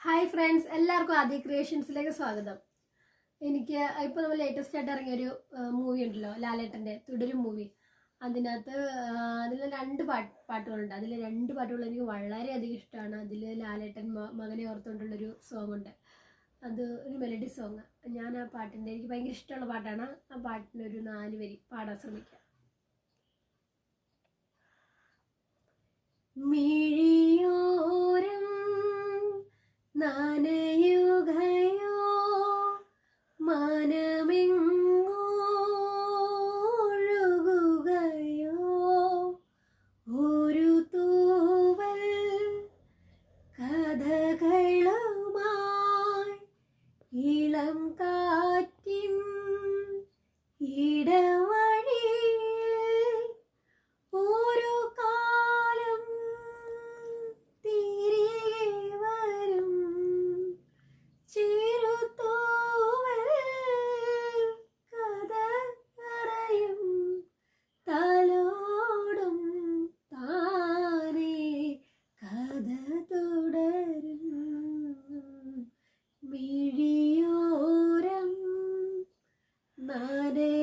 Hi friends എല്ലാവർക്കും ആദ്യ ക്രിയേഷൻസിലേക്ക് സ്വാഗതം. എനിക്ക് ഇപ്പോൾ നമ്മൾ ലേറ്റസ്റ്റ് ആയിട്ട് ഇറങ്ങിയൊരു മൂവി ഉണ്ടല്ലോ ലാലേട്ടന്റെ തുടരും മൂവി അതിനകത്ത് അതിൽ രണ്ട് പാട്ട് പാട്ടുകളുണ്ട്. അതിൽ രണ്ട് പാട്ടുകൾ എനിക്ക് വളരെയധികം ഇഷ്ടമാണ്. അതിൽ ലാലേട്ടൻ മ- മകനെ ഓർത്തുകൊണ്ടുള്ളൊരു സോങ് ഉണ്ട്. അത് ഒരു മെലഡി സോങ് ഞാൻ ആ പാട്ടിന്റെ എനിക്ക് ഭയങ്കര ഇഷ്ടമുള്ള പാട്ടാണ്. ആ പാട്ടിന് ഒരു നാല് വരി പാടാൻ ശ്രമിക്കാം. മിഴിയോരം നനയ हरे